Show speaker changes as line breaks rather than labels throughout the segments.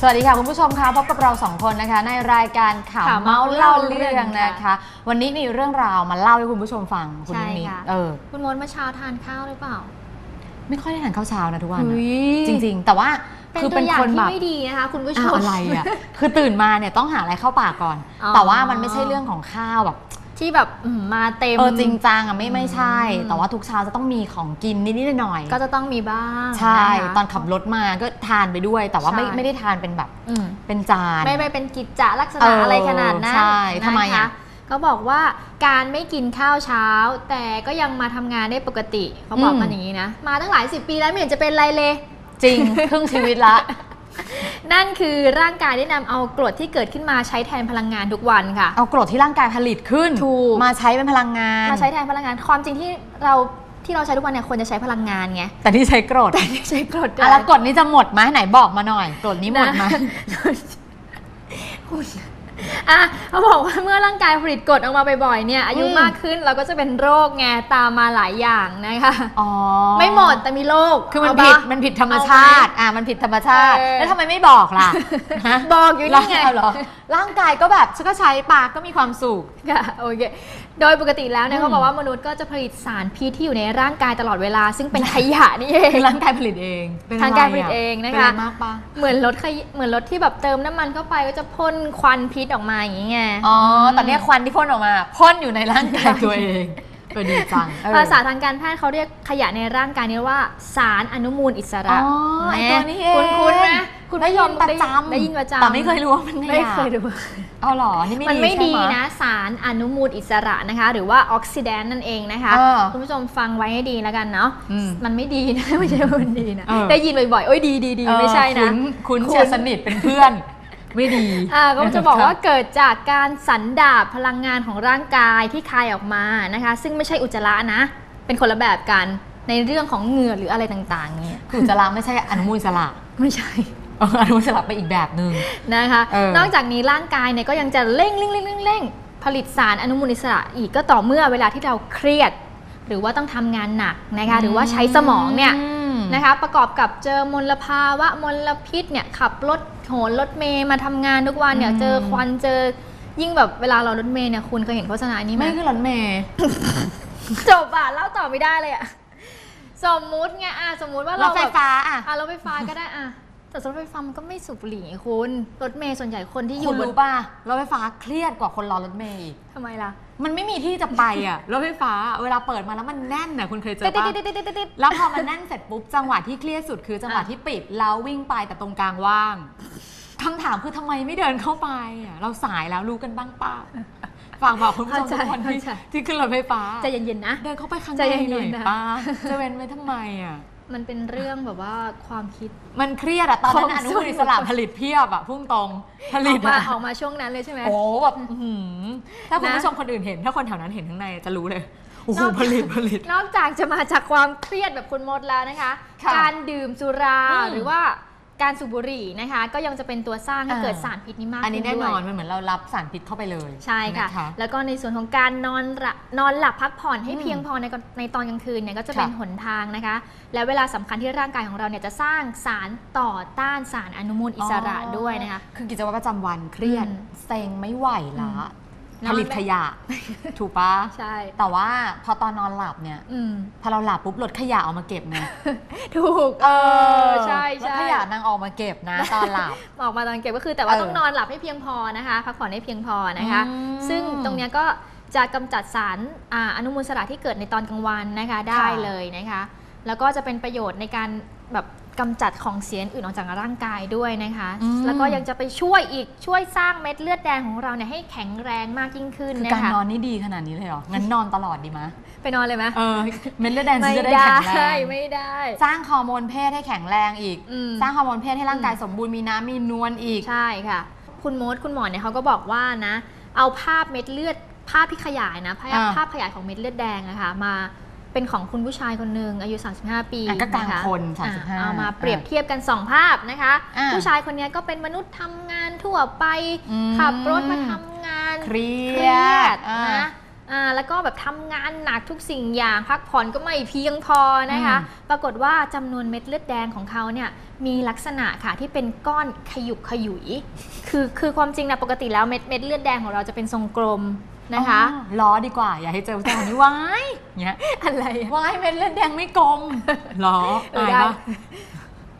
สวัสดีค่ะคุณผู้ชมคะพบกับเราสองคนนะคะ ในรายการข่าว
ข่าว
เมา
เมาส์
เล่า
เล่าเรื่
เรื่อ
องง
นะคะ วันนี้มีเรื่องราวมาเล่าให้คุณผู้ชมฟังคุณ
ใช่
นุ้ยนิด
ค่ะ
เออ
คุณมดเมื่อเช้าทานข้าวหรือเปล่า
ไม่ค่อยได้ทานข้าวเช้านะทุกวันนะ
เฮ้ย
จริงๆ แต่ว่า
เป็น
คือ
ตั
เป็
วนอย่าง
คน
ที่
แบบ
ไม่ดีนะคะ คุณผู้ช
อ้าว
ม
อะไรอะ คือตื่นมาเนี่ยต้องหาอะไรเข้าปากก่อน
อ๋อ
แต่ว่ามันไม่ใช่เรื่องของข้าวแบบ
ที่แบบอืมมาเต็ม
เออจริงจังอะไม่ไม่ใช่
อืม
แต่ว่าทุกเช้าจะต้องมีของกินนิดๆหน่อยๆ
ก็จะต้องมีบ้าง
ใช่
นะคะ
ตอนขับรถมาก็ทานไปด้วย แต่ว่าไม่
ใช่
ไม่ได้ทานเป็นแบบ
อืม
เป็นจาน
ไม่ไม่เป็นกิจจลักษ
เอ
ณะ
ออ
อะไรขนาดนั้น
ใช่ทำไม
นค
อะ
ก็บอกว่าการไม่กินข้าวเช้า แต่ก็ยังมาทำงานได้ปกติเขาบอกกันอย่างนี้นะ มาตั้งหลายสิบปีแล้วไม่เห็นจะเป็นไรเลย
จริงครึ่งชีวิตละ
นั่นคือร่างกายได้นำเอากรดที่เกิดขึ้นมาใช้แทนพลังงานทุกวันค่ะ
เอากรดที่ร่างกายผลิตขึ้น
ถูก
มาใช้เป็นพลังงาน
มาใช้แทนพลังงานความจริงที่เราที่เราใช้ทุกวันเนี่ยควรจะใช้พลังงานไง
แต่ที่ใช้กรด
แต่ใช้กรด
อะแล้วกรดนี้จะหมดไหมไหนบอกมาหน่อยกรดนี้หมดไหม
คุณ อะเขาบอกว่าเมื่อร่างกายผลิตกรดออกมาบ่อยๆเนี่ยอายุ
อืม
มากขึ้นเราก็จะเป็นโรคไงตามมาหลายอย่างนะคะ
อ๋อ
ไม่หมดแต่มีโรค
คือมัน
เา
ผิด
ปะ
มันผิดธรรมชาติอะมันผิดธรรมชาติ
เออ
แล้วทำไมไม่บอกล่ะฮะ
บอกอยู่นี่ไง
แล้วเหรอร่างกายก็แบบฉันก็ใช้ปากก็มีความสุข
ค่ะโอเค โดยปกติแล้วเนี่ย
อืม
เขาบอกว่ามนุษย์ก็จะผลิตสารพิษที่อยู่ในร่างกายตลอดเวลา ซึ่งเป็นขยะนี่เอง
คือร่างกายผลิตเองเป็นอะไร
ทางกายผลิตเองนะคะ
เป็นอะไรมากปะ
เหมือนรถขยเหมือนรถที่แบบเติมน้ำมันเข้าไปก็จะพ่นควันพิษออกมาอย่างนี้ไง
อ๋อแต่เนี้ยควันที่พ่นออกมาพ่นอยู่ในร่างกายตัวเองเออดีจังเออ
ภาษาทางการแพทย์เขาเรียกขยะในร่างกายนี้ว่าสารอนุมูลอิสระ
อ๋อไอตัวนี้เอง
คุณคุณไหมคุณ
ได้ยินประจำ
ได้ยินประจำ
แต่ไม่เคยรู้ว่ามันขยะ
ไม่เคยดู
เอาเหรอนี่ไม่
มัน
ดี
ไม่
ใช่
ดี
ไหม
นะ สารอนุมูลอิสระนะคะ หรือว่าออกซิแดนต์นั่นเองนะคะ
เออ
คุณผู้ชมฟังไว้ให้ดีแล้วกันเนาะ
อืม
มันไม่ดีนะ ไม่ใช่ว่ามันดีนะ
เออ
ได้ยินบ่อยๆโอ้ยดีดีดี
เออ
ไม่ใช่นะ
คุ้นคุ้น
คุ้น
เชียร์สนิทเป็นเพื่อน ไม่ดี
อ่าก็จะบอกว่าเกิดจากการสันดาบพลังงานของร่างกายที่คายออกมานะคะ ซึ่งไม่ใช่อุจจาระนะ เป็นคนละแบบกันในเรื่องของเหงื่อหรืออะไรต่างๆเนี่ย
คือจะลาไม่ใช่อนุมูลอิสระ
ไม่ใช่
เอออนุมูลอิสระไปอีกแบบหนึ่ง
นะคะ
เออ
นอกจากนี้ร่างกายเนี่ยก็ยังจะเร่งเร่งเร่งเร่งเร่งผลิตสารอนุมูลอิสระอีกก็ต่อเมื่อเวลาที่เราเครียด หรือว่าต้องทำงานหนักนะคะหรือว่าใช้สมองเนี่ย
ม
นะคะประกอบกับเจอมลภาวะมลพิษเนี่ยขับรถโหนรถเมย์มาทำงานทุกวันเนี่ย
อืม
เจอควันเจอยิ่งแบบเวลาเรารถเมย์เนี่ยคุณเคยเห็นโฆษณานี้ไหม
ไม่คือรถเมย์
จบอะเล่าต่อไม่ได้เลยอะสมมุติไงอะสมมุติว่ารเรา
ถไฟ
แบบ
ฟ้าอะ
อะรถไฟฟ้าก็ได้อะ แต่รถไฟฟ้ามันก็ไม่สูบบุหรี่ไงคุณรถเมย์ส่วนใหญ่คนที่อ
คุ
ยู่
ณ
บน
รู้ป่ะรถไฟฟ้าเครียดกว่าคนรอรถเมย์อีก
ทำไมล่ะ
มันไม่มีที่จะไปอะ รถไฟฟ้า เวลาเปิดมาแล้วมันแน่นน่ะคุณเคยเจ
ติ
อ
ด
ปะ
ติดติดติดติดติด
แล้วพอมันแน่นเสร็จปุ๊บจังหวะที่เครียดสุดคือจังหวะ
อะ
ที่ปิดแล้ววิ่งไปแต่ตรงกลางว่างคำถามคือทำไมไม่เดินเข้าไปอะเราสายแล้วรู้กันบ้างป่ะฝากบอกคุณผู้ชมทุกคนที่ที่ขึ้นรถไฟฟ้า
ใจเย็นๆนะ
เดินเข้าไปข้าง
ใจ
ใน
เย็นๆ
หน่อย
นะ
ป้าจะเว้นไว้ทำไมอะ
มันเป็นเรื่องแบบว่าความคิด
มันเครียดอะตอนนั้น
ความ
อนุมูลอิสระผลิตเพียบอะพุ่งตรงผ
อ
ลิ
อ
ต
กมา
อะ
ออกมาช่วงนั้นเลยใช่ไหม
โอ้แบบอื้อหือถ้าคุณ
นะ
ผู้ชมคนอื่นเห็น ถ้าคนแถวนั้นเห็นข้างในจะรู้เลยโอ้โห
นอก
ผลิตผลิต
นอกจากจะมาจากความเครียดแบบคุณมดแล้วนะคะ
ค่ะ
การดื่มสุรา
อืม
หรือว่า การสูบบุหรี่นะคะ ก็ยังจะเป็นตัวสร้างให้
อ่า
เกิดสารพิษนี้มาก
อันนี้
ขึ้
แน่นอน
ด้วย
มันเหมือนเรารับสารพิษเข้าไปเลย
ใช่ค่ะ
น
แล้วก็ในส่วนของการนอนหลับนอนหลับพักผ่อนให้
อืม
เพียงพอในกในตอนกลางคืนเนี่ยก็จะเป็น
ค่ะ
หนทางนะคะ และเวลาสำคัญที่ร่างกายของเราเนี่ยจะสร้างสารต่อต้านสารอนุมูลอิสระด้วยนะคะ
คือกิจวัตรประจำวันเครียด
อืม
เซ็งไม่ไหวละ
อืม
ผลิตขยะ ถูกปะ
ใช่
แต่ว่าพอตอนนอนหลับเนี่ย
อืม
พอเราหลับปุ๊บรถขยะเอามาเก็บนะ
ถูก
เออ
ใช่
รถ
ใช่
ขยะนางออกมาเก็บนะ ตอนหลับ
ออกมาตอนเก็บก็คือแต่ว่า
เออ
ต้องนอนหลับให้เพียงพอนะคะ พักผ่อนให้เพียงพอนะคะ
อืม
ซึ่งตรงเนี้ยก็จะกำจัดสารอ่าอนุมูลอิสระที่เกิดในตอนกลางวันนะคะได้เลยนะคะ แล้วก็จะเป็นประโยชน์ในการแบบ กำจัดของเสียอื่นออกจากร่างกายด้วยนะคะ
อืม
แล้วก็ยังจะไปช่วยอีกช่วยสร้างเม็ดเลือดแดงของเราเนี่ยให้แข็งแรงมากยิ่งขึ้น
คือ
นะ
การ
คะ
นอนนี่ดีขนาดนี้เลยเหรอ งั้นนอนตลอดดีมะ
ไปนอนเลยไหม
เออ เม็ดเลือดแดงฉั
ไม่
นจะได้
ได้
แข็งแรง
ไม่ได้
สร้างฮอร์โมนเพศให้แข็งแรงอีก
อืม
สร้างฮอร์โมนเพศให้ร่างกายสมบูรณ์มีน้ำมีนวลอีก
ใช่ค่ะ คุณโมดคุณหมอเนี่ยเขาก็บอกว่านะ เอาภาพเม็ดเลือดภาพที่ขยายนะภาพ
อ่า
ภาพขยายของเม็ดเลือดแดงอะค่ะมา เป็นของคุณผู้ชายคนหนึ่งอายุ 35 ปี
อะก็กลางะะคน
อะ
35
เอามาเปรียบเทียบกัน 2 ภาพนะคะ
อ่า
ผู้ชายคนเนี้ยก็เป็นมนุษย์ทำงานทั่วไป
อืม
ขับรถมาทำงาน
เครี
เค
ย
รีย
ด
ด
อ่า
นะอ่าแล้วก็แบบทำงานหนักทุกสิ่งอย่าง พักผ่อนก็ไม่เพียงพอนะคะ
อืม
ปรากฏว่าจำนวนเม็ดเลือดแดงของเขาเนี่ยมีลักษณะค่ะที่เป็นก้อนขยุกขยุย คือคือความจริงนะปกติแล้วเม็ดเม็ดเลือดแดงของเราจะเป็นทรงกลม นะคะ
อ๋อล้อดีกว่า อย่าให้เจอผู้ชายคนนี้ว้ายเงี้ย
อะไรอะ
ว้ายเม็ดเลือดแดงไม่กลมล้อ
เออ
อาย
ได้
ปะ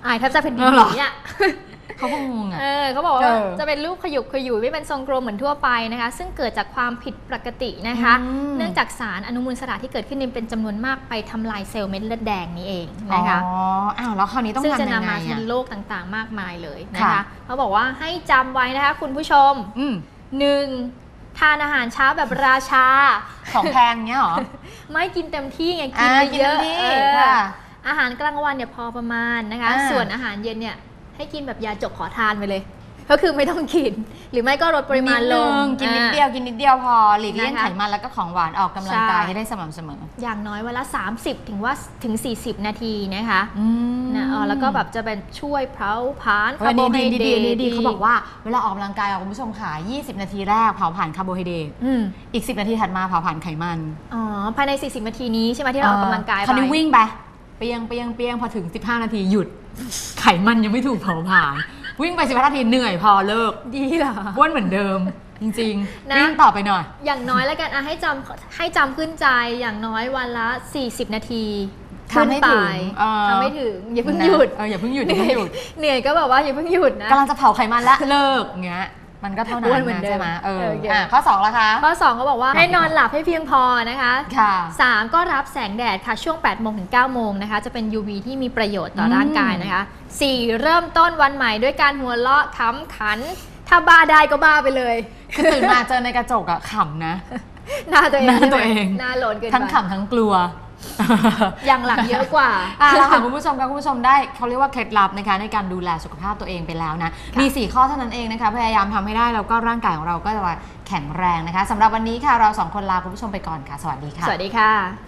อายแทบจะเป็นดี
เออเหรอ
เนี่ย
เขาคงงงอะ
เออเขาบอกว่า
เออ
จะเป็นรูปขยุกขยุยไม่เป็นทรงกลมเหมือนทั่วไปนะคะ ซึ่งเกิดจากความผิดปกตินะคะ
อืม
เนื่องจากสารอนุมูลอิสระที่เกิดขึ้นนี่เป็นจำนวนมากไปทำลายเซลล์เม็ดเลือดแดงนี้เองนะคะ
อ๋ออ้าวแล้วคราวนี้ต้อง
ซึ่ง
ทำ
จะ
ยัง
นำ
ไง
มาซึ่
อะ
งโรคต่างๆ มากมายเลยนะ
ค่ะ
คะเขาบอกว่าให้จำไว้นะคะ คุณผู้ชม
อืม
1. ทานอาหารเช้าแบบราชา
ของแพงเงี้ยเหรอ
ไม่กินเต็มที่ไงกิ
อ่าน
ไปเยอะ
กินเต็มที่
เออ
ค่ะ
อาหารกลางวันเนี่ยพอประมาณนะคะ
อ่า
ส่วนอาหารเย็นเนี่ยให้กินแบบยาจกขอทานไปเลย ก็คือไม่ต้องกิน หรือไม่ก็ลดปริมาณลง
นิดนึกินนิด
อ่า
เดียวกินนิดเดียวพอหลีกเลี่ยง
นะคะ
ไขมันแล้วก็ของหวานออกกำลังกาย
ใช่
ให้ได้สม่ำเสมอ
อย่างน้อยวันละ 30 ถึงว่าถึง 40 นาทีนะคะ
อืม
นะเออแล้วก็แบบจะเป็นช่วยเผาผลาญ
เออนี่ดี
ไฮ
ดี
เด
ดี
รต
ดีดีเขาบอกว่าเวลาออกกำลังกายอะคุณผู้ชมค่ะ 20 นาทีแรกเผาผ่านคาร์โบไฮเดรต
อืม
อีก 10 นาทีถัดมาเผาผ่านไขมัน
อ๋อ ภายใน 40 นาทีนี้ใช่ไหมที่เราออกกำลังกาย
คราวนี้
ไป
วิ่งไปเปียงเปียงเปียงพอถึง 15 นาทีหยุด ไขมันยังไม่ถูกเผาผ่าน วิ่งไป15นาทีเหนื่อยพอเลิก
ดีเหรอ
อ้วนเหมือนเดิม จริง
นะ
ๆวิ่งต่อไปหน่อย
อย่างน้อยแล้วกันอะให้จำให้จำขึ้นใจอย่างน้อยวันละ 40 นาที
ทำให้ถึง
ขึ้นไป
เออ
ทำไม่ถึง อย่าเพิ่งหยุด
เอออย่าเพิ่งหยุดอ
เห
ย่า
นื่อย
เพิ่งหยุด
เหนื่อยก็แบบว่าอย่าเพิ่งหยุดนะ
กำลังจะเผาไขมันแล้วเลิกเงี้ย มันก็เท่านั้
อ้วน
น
เหมือน
นะ
เดิม
ใช่ไหมเออ
เออเดี๋ยว
อะข้อ2แล้วคะ
ข้อ2เขาบอกว่าให้นอนหลับให้เพียงพอนะคะ
ค่ะ
3ก็รับแสงแดดค่ะช่วง8โมงถึง9โมงนะคะ จะเป็น UV ที่มีประโยชน์ต่ออ
ม
ร่างกายนะคะ4เริ่มต้นวันใหม่ด้วยการหัวเราะขำขัน ถ้าบ้าได้ก็บ้าไปเลย
คือตื่นมาเจอในกระจกอะขำนะ
หน้าตัวเอง
หน้า
ใช่ไหม
ตัวเอง
หน้าโหลนเกิน
ทั้ง
ไป
ขำทั้งกลัว
อย่างหลังเยอะกว่า
อะแล้วค่ะคุณผู้ชมค่ะคุณผู้ชมได้เขาเรียกว่าเคล็ดลับนะคะในการดูแลสุขภาพตัวเองไปแล้วนะ
ค่ะ
มี 4 ข้อเท่านั้นเองนะคะพยายามทำให้ได้แล้วก็ร่างกายของเราก็จะแข็งแรงนะคะสำหรับวันนี้ค่ะเราสองคนลาคุณผู้ชมไปก่อนค่ะ สวัสดีค่ะ
สวัสดีค่ะ